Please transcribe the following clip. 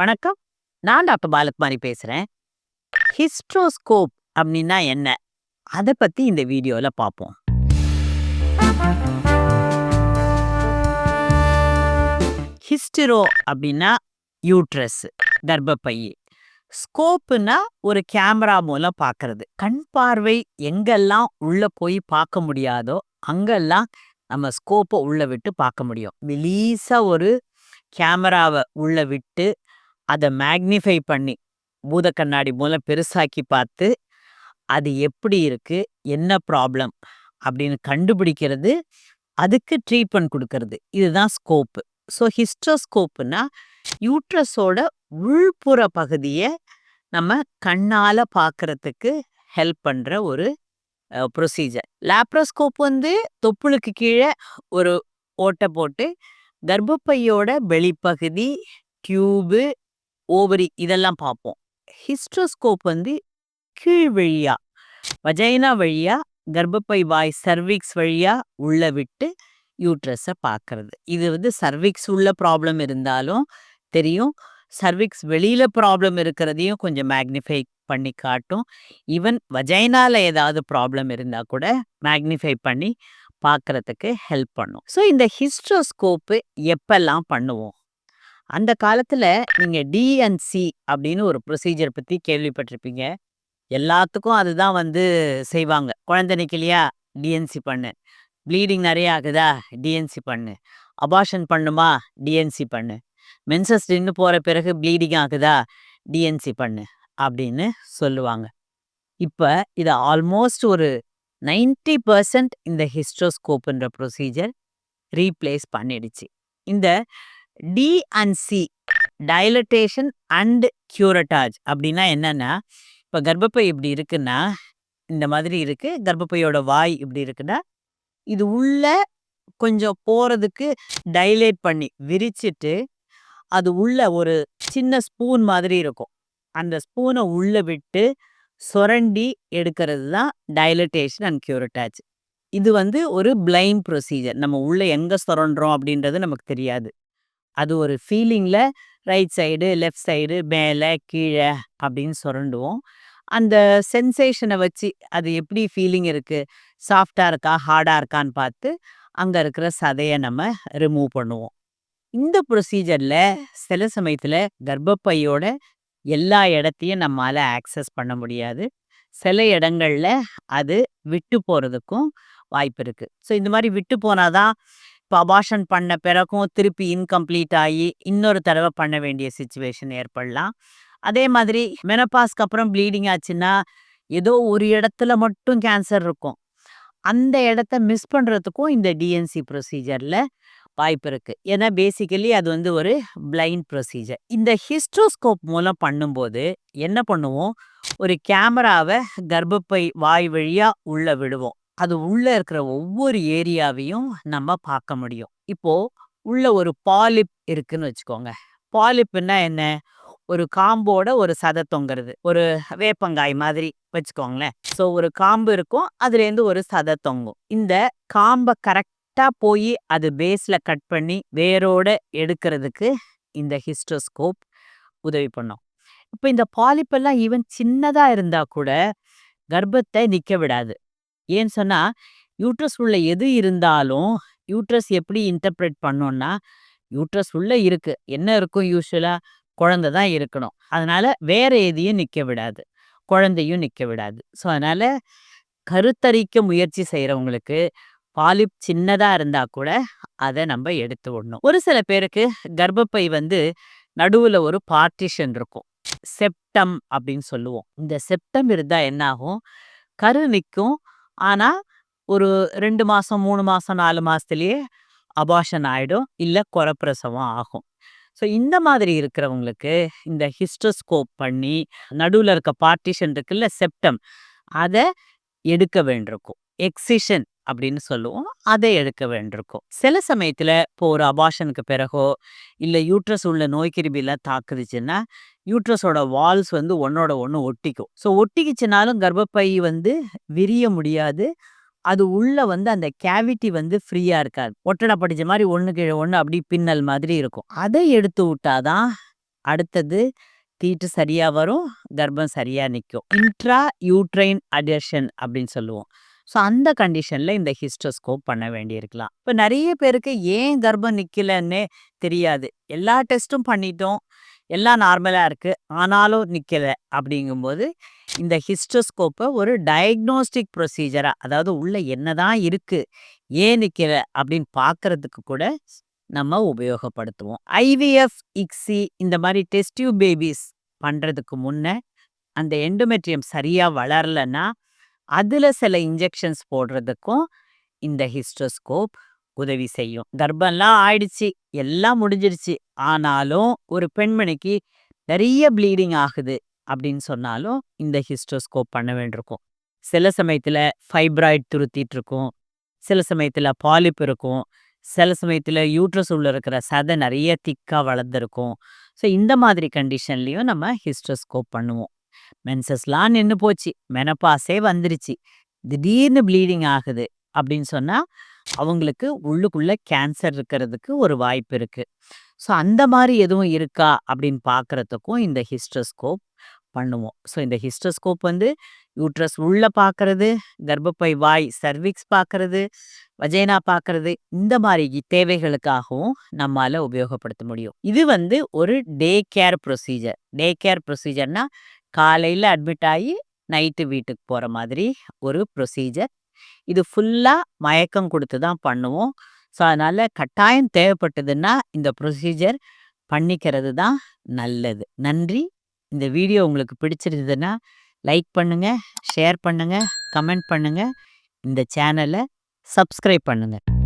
வணக்கம். நான் டாக்டர் பாலகுமாரி பேசுறேன். ஹிஸ்ட்ரோஸ்கோப் அப்படின்னா என்ன? அதை பத்தி இந்த வீடியோல பார்ப்போம் ஹிஸ்டிரோ அப்படின்னா யூட்ரஸ் கர்ப்பப்பை. ஸ்கோப்புனா ஒரு கேமரா மூலம் பார்க்கறது கண் பார்வை எங்கெல்லாம் உள்ள போய் பார்க்க முடியாதோ அங்கெல்லாம் நம்ம ஸ்கோப்பை உள்ள விட்டு பார்க்க முடியும். மெலீஸா ஒரு கேமராவை உள்ள விட்டு அதை மேக்னிஃபை பண்ணி பூத கண்ணாடி மூலம் பெருசாக்கி பார்த்து அது எப்படி இருக்குது என்ன ப்ராப்ளம் அப்படின்னு கண்டுபிடிக்கிறது அதுக்கு ட்ரீட்மெண்ட் கொடுக்கறது. இதுதான் ஸ்கோப்பு ஸோ ஹிஸ்ட்ரோஸ்கோப்புனா யூட்ரஸோட உள்புற பகுதியை நம்ம கண்ணால் பார்க்குறதுக்கு ஹெல்ப் பண்ணுற ஒரு ப்ரொசீஜர் லேப்ரோஸ்கோப் வந்து தொப்புளுக்கு கீழே ஒரு ஓட்டை போட்டு கர்ப்பப்பையோட வெளிப்பகுதி டியூபு ஓவரி இதெல்லாம் பார்ப்போம். ஹிஸ்ட்ரோஸ்கோப் வந்து கீழ் வழியா வஜைனா வழியா கர்ப்பப்பை வாய் சர்விக்ஸ் வழியா உள்ள விட்டு யூட்ரஸை பார்க்கறது. இது வந்து சர்விக்ஸ் உள்ள ப்ராப்ளம் இருந்தாலும் தெரியும். சர்விக்ஸ் வெளியில் ப்ராப்ளம் இருக்கிறதையும் கொஞ்சம் மேக்னிஃபை பண்ணி காட்டும். ஈவன் வஜைனால ஏதாவது ப்ராப்ளம் இருந்தால் கூட மேக்னிஃபை பண்ணி பார்க்கறதுக்கு ஹெல்ப் பண்ணும். ஸோ இந்த ஹிஸ்ட்ரோஸ்கோப்பு எப்பெல்லாம் பண்ணுவோம்? அந்த காலத்துல நீங்க டிஎன்சி அப்படின்னு ஒரு ப்ரொசீஜர் பத்தி கேள்விப்பட்டிருப்பீங்க. எல்லாத்துக்கும் அதுதான் வந்து செய்வாங்க. குழந்தை இல்லையா? டிஎன்சி பண்ணு. ப்ளீடிங் நிறைய ஆகுதா? டிஎன்சி பண்ணு. அபாஷன் பண்ணுமா? டிஎன்சி பண்ணு. மென்சஸ் நின்று போற பிறகு ப்ளீடிங் ஆகுதா? டிஎன்சி பண்ணு அப்படின்னு சொல்லுவாங்க. இப்ப இது ஆல்மோஸ்ட் ஒரு நைன்டி பர்சன்ட் இந்த ஹிஸ்ட்ரோஸ்கோப்ன்ற ப்ரொசீஜர் ரீப்ளேஸ் பண்ணிடுச்சு. இந்த D and C dilatation and curettage அப்படின்னா என்னென்னா இப்போ கர்ப்பப்பை இப்படி இருக்குன்னா இந்த மாதிரி இருக்கு. கர்ப்பப்பையோட வாய் இப்படி இருக்குன்னா இது உள்ள கொஞ்சம் போறதுக்கு டைலேட் பண்ணி விரிச்சிட்டு அது உள்ள ஒரு சின்ன ஸ்பூன் மாதிரி இருக்கும். அந்த ஸ்பூனை உள்ள விட்டு சுரண்டி எடுக்கிறது தான் டைலட்டேஷன் அண்ட் கியூரட்டாச் இது வந்து ஒரு பிளைம் ப்ரொசீஜர் நம்ம உள்ளே எங்கே சுரண்டுறோம் அப்படின்றது நமக்கு தெரியாது. அது ஒரு ஃபீலிங்ல ரைட் சைடு லெஃப்ட் சைடு மேலே கீழே அப்படின்னு சுரண்டுவோம். அந்த சென்சேஷனை வச்சு அது எப்படி ஃபீலிங் இருக்கு? சாஃப்டாக இருக்கா? ஹார்டாக இருக்கான்னு பார்த்து அங்க இருக்கிற சதையை நம்ம ரிமூவ் பண்ணுவோம். இந்த ப்ரொசீஜர்ல சில சமயத்துல கர்ப்பப்பையோட எல்லா இடத்தையும் நம்மளால் ஆக்சஸ் பண்ண முடியாது. சில இடங்கள்ல அது விட்டு போறதுக்கும் வாய்ப்பு இருக்கு. ஸோ இந்த மாதிரி விட்டு போனாதான் அபாஷன் பண்ண பிறகும் திருப்பி இன்கம்ப்ளீட் ஆகி இன்னொரு தடவை பண்ண வேண்டிய சுச்சுவேஷன் ஏற்படலாம். அதே மாதிரி மெனப்பாஸ்க்கு அப்புறம் ப்ளீடிங் ஆச்சுன்னா ஏதோ ஒரு இடத்துல மட்டும் கேன்சர் இருக்கும். அந்த இடத்த மிஸ் பண்ணுறதுக்கும் இந்த டிஎன்சி ப்ரொசீஜரில் வாய்ப்பு இருக்குது ஏன்னா பேசிக்கலி அது வந்து ஒரு பிளைண்ட் ப்ரொசீஜர் இந்த ஹிஸ்ட்ரோஸ்கோப் மூலம் பண்ணும்போது என்ன பண்ணுவோம்? ஒரு கேமராவை கர்ப்பப்பை வாய் வழியாக உள்ளே விடுவோம். அது உள்ள இருக்கிற ஒவ்வொரு ஏரியாவையும் நம்ம பார்க்க முடியும். இப்போ உள்ள ஒரு பாலிப் இருக்குன்னு வச்சுக்கோங்க. பாலிப்புன்னா என்ன? ஒரு காம்போட ஒரு சதை தொங்குறது. ஒரு வேப்பங்காய் மாதிரி வச்சுக்கோங்களேன். ஸோ ஒரு காம்பு இருக்கும். அதுலேருந்து ஒரு சதை தொங்கும். இந்த காம்பை கரெக்டாக போய் அது பேஸில் கட் பண்ணி வேரோட எடுக்கிறதுக்கு இந்த ஹிஸ்டோஸ்கோப் உதவி பண்ணும். இப்போ இந்த பாலிப்பெல்லாம் ஈவன் சின்னதாக இருந்தால் கூட கர்ப்பத்தை நிற்க விடாது. ஏன்னு சொன்னால் யூட்ரஸ் உள்ள எது இருந்தாலும் யூட்ரஸ் எப்படி இன்டர்பிரேட் பண்ணோம்னா யூட்ரஸ் உள்ள இருக்கு. என்ன இருக்கும் யூஸ்வலாக குழந்தை தான் இருக்கணும். அதனால வேற எதையும் நிற்க விடாது. குழந்தையும் நிற்க விடாது. ஸோ அதனால கருத்தரிக்க முயற்சி செய்கிறவங்களுக்கு பாலிப் சின்னதாக இருந்தால் கூட அதை நம்ம எடுத்து விடணும். ஒரு சில பேருக்கு கர்ப்பப்பை வந்து நடுவில் ஒரு பார்ட்டிஷன் இருக்கும். செப்டம் அப்படின்னு சொல்லுவோம். இந்த செப்டம் இருந்தால் என்ன ஆகும் கரு நிற்கும் ஆனால் ஒரு ரெண்டு மாதம் மூணு மாதம் நாலு மாதத்துலேயே அபாஷன் ஆகிடும் இல்லை குறப்பிரசவம் ஆகும். ஸோ இந்த மாதிரி இருக்கிறவங்களுக்கு இந்த ஹிஸ்டோஸ்கோப் பண்ணி நடுவில் இருக்க பார்ட்டிஷன் இருக்குல்ல செப்டம் அதை எடுக்க வேண்டியிருக்கும். எக்ஸிஷன் அப்படின்னு சொல்லுவோம். அதை எடுக்க வேண்டியிருக்கும். சில சமயத்தில் இப்போ ஒரு அபாஷனுக்கு பிறகோ இல்லை யூட்ரஸ் உள்ள நோய்க்கிருபிலாம் தாக்குதுச்சுன்னா யூட்ரஸோட வால்ஸ் வந்து ஒன்னோட ஒன்று ஒட்டிக்கும். ஸோ ஒட்டிக்கிச்சுனாலும் கர்ப்பப்பை வந்து விரிய முடியாது. அது உள்ள வந்து அந்த கேவிட்டி வந்து ஃப்ரீயாக இருக்காது. ஒட்டடை படித்த மாதிரி ஒன்று கீழே ஒன்று அப்படி பின்னல் மாதிரி இருக்கும். அதை எடுத்து விட்டாதான் அடுத்தது தீட்டு சரியாக வரும் கர்ப்பம் சரியாக நிற்கும். இன்ட்ரா யூட்ரைன் அடர்ஷன் அப்படின்னு சொல்லுவோம். ஸோ அந்த கண்டிஷன்ல இந்த ஹிஸ்டோஸ்கோப் பண்ண வேண்டியிருக்கலாம். இப்போ நிறைய பேருக்கு ஏன் கர்ப்பம் நிக்கலன்னே தெரியாது. எல்லா டெஸ்ட்டும் பண்ணிட்டோம். எல்லாம் நார்மலா இருக்கு. ஆனாலும் நிக்கல. அப்படிங்கும்போது இந்த ஹிஸ்டோஸ்கோப்பை ஒரு டயக்னோஸ்டிக் ப்ரொசீஜரா அதாவது உள்ள என்னதான் இருக்கு ஏன் நிக்கல அப்படின்னு பார்க்குறதுக்கு கூட நம்ம உபயோகப்படுத்துவோம். ஐவிஎஃப் இக்ஸி இந்த மாதிரி டெஸ்டியூ பேபிஸ் பண்றதுக்கு முன்ன அந்த எண்டோமெட்ரியம் சரியா வளரலன்னா அதுல சில இன்ஜெக்ஷன்ஸ் போடுறதுக்கும் இந்த ஹிஸ்டோஸ்கோப் உதவி செய்யும். கர்ப்பம்லாம் ஆயிடுச்சு எல்லாம் முடிஞ்சிருச்சு. ஆனாலும் ஒரு பெண்மணிக்கு நிறைய ப்ளீடிங் ஆகுது அப்படின்னு சொன்னாலும் இந்த ஹிஸ்டோஸ்கோப் பண்ண வேண்டியிருக்கும். சில சமயத்துல ஃபைப்ராய்ட் துருத்திட்டு இருக்கும். சில சமயத்துல பாலிப் இருக்கும். சில சமயத்துல யூட்ரஸ் உள்ள இருக்கிற சதை நிறைய திக்கா வளர்ந்துருக்கும். ஸோ இந்த மாதிரி கண்டிஷன்லயும் நம்ம ஹிஸ்டோஸ்கோப் பண்ணுவோம். மென்சஸ்லாம் நின்று போச்சு. மெனப்பாஸே வந்துருச்சு. திடீர்னு ப்ளீடிங் ஆகுது அப்படின்னு சொன்னா அவங்களுக்கு உள்ளுக்குள்ள கேன்சர் இருக்கிறதுக்கு ஒரு வாய்ப்பு இருக்கு. ஸோ அந்த மாதிரி எதுவும் இருக்கா அப்படின்னு பார்க்குறதுக்கும் இந்த ஹிஸ்டோஸ்கோப் பண்ணுவோம். ஸோ இந்த ஹிஸ்டோஸ்கோப் வந்து யூட்ரஸ் உள்ள பார்க்கறது கர்ப்பப்பை வாய் சர்விக்ஸ் பார்க்கறது வஜைனா பார்க்கறது இந்த மாதிரி தேவைகளுக்காகவும் நம்மால் உபயோகப்படுத்த முடியும். இது வந்து ஒரு day care procedure day care ப்ரொசீஜர்னா காலையில் அட்மிட் ஆகி நைட்டு வீட்டுக்கு போகிற மாதிரி ஒரு ப்ரொசீஜர் இது ஃபுல்லாக மயக்கம் கொடுத்து தான் பண்ணுவோம். ஸோ அதனால் கட்டாயம் தேவைப்பட்டதுன்னா இந்த ப்ரொசீஜர் பண்ணிக்கிறது தான் நல்லது. நன்றி. இந்த வீடியோ உங்களுக்கு பிடிச்சிருந்ததுன்னா லைக் பண்ணுங்கள் ஷேர் பண்ணுங்கள் கமெண்ட் பண்ணுங்கள் இந்த சேனலை சப்ஸ்கிரைப் பண்ணுங்கள்